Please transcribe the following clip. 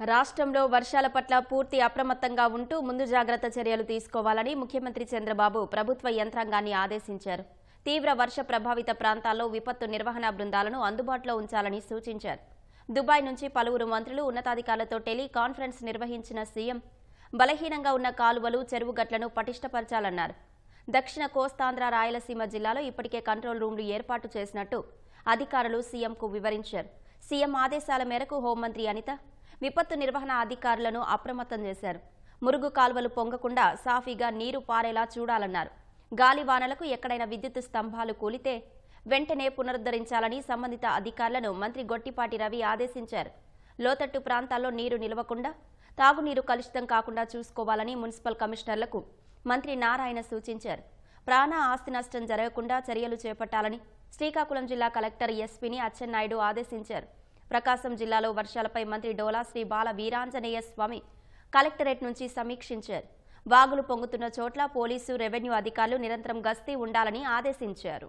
రాష్ట్రంలో వర్షాల పట్ల పూర్తి అప్రమత్తంగా ఉంటూ ముందు జాగ్రత్త చర్యలు తీసుకోవాలని ముఖ్యమంత్రి చంద్రబాబు ప్రభుత్వ యంత్రాంగాన్ని ఆదేశించారు. తీవ్ర వర్ష ప్రభావిత ప్రాంతాల్లో విపత్తు నిర్వహణ బృందాలను అందుబాటులో ఉంచాలని సూచించారు. దుబాయ్ నుంచి పలువురు మంత్రులు ఉన్నతాధికారులతో టెలికాన్ఫరెన్స్ నిర్వహించిన సీఎం బలహీనంగా ఉన్న కాలువలు చెరువు గట్లను పటిష్టపరచాలన్నారు. దక్షిణ కోస్తాంధ్ర రాయలసీమ జిల్లాలో ఇప్పటికే కంట్రోల్ రూమ్లు ఏర్పాటు చేసినట్టు అధికారులు సీఎంకు వివరించారు. సీఎం ఆదేశాల మేరకు హోంమంత్రి అనిత విపత్తు నిర్వహణ అధికారులను అప్రమత్తం చేశారు. మురుగు కాల్వలు పొంగకుండా సాఫీగా నీరు పారేలా చూడాలన్నారు. గాలివానలకు ఎక్కడైనా విద్యుత్ స్తంభాలు కూలితే వెంటనే పునరుద్ధరించాలని సంబంధిత అధికారులను మంత్రి గొట్టిపాటి రవి ఆదేశించారు. లోతట్టు ప్రాంతాల్లో నీరు నిలవకుండా తాగునీరు కలుషితం కాకుండా చూసుకోవాలని మున్సిపల్ కమిషనర్లకు మంత్రి నారాయణ సూచించారు. ప్రాణ ఆస్తి నష్టం జరగకుండా చర్యలు చేపట్టాలని శ్రీకాకుళం జిల్లా కలెక్టర్ ఎస్పీని అచ్చెన్నాయుడు ఆదేశించారు. ప్రకాశం జిల్లాలో వర్షాలపై మంత్రి డోలా శ్రీ బాల వీరాంజనేయ స్వామి కలెక్టరేట్ నుంచి సమీక్షించారు. వాగులు పొంగుతున్న చోట్ల పోలీసు రెవెన్యూ అధికారులు నిరంతరం గస్తీ ఉండాలని ఆదేశించారు.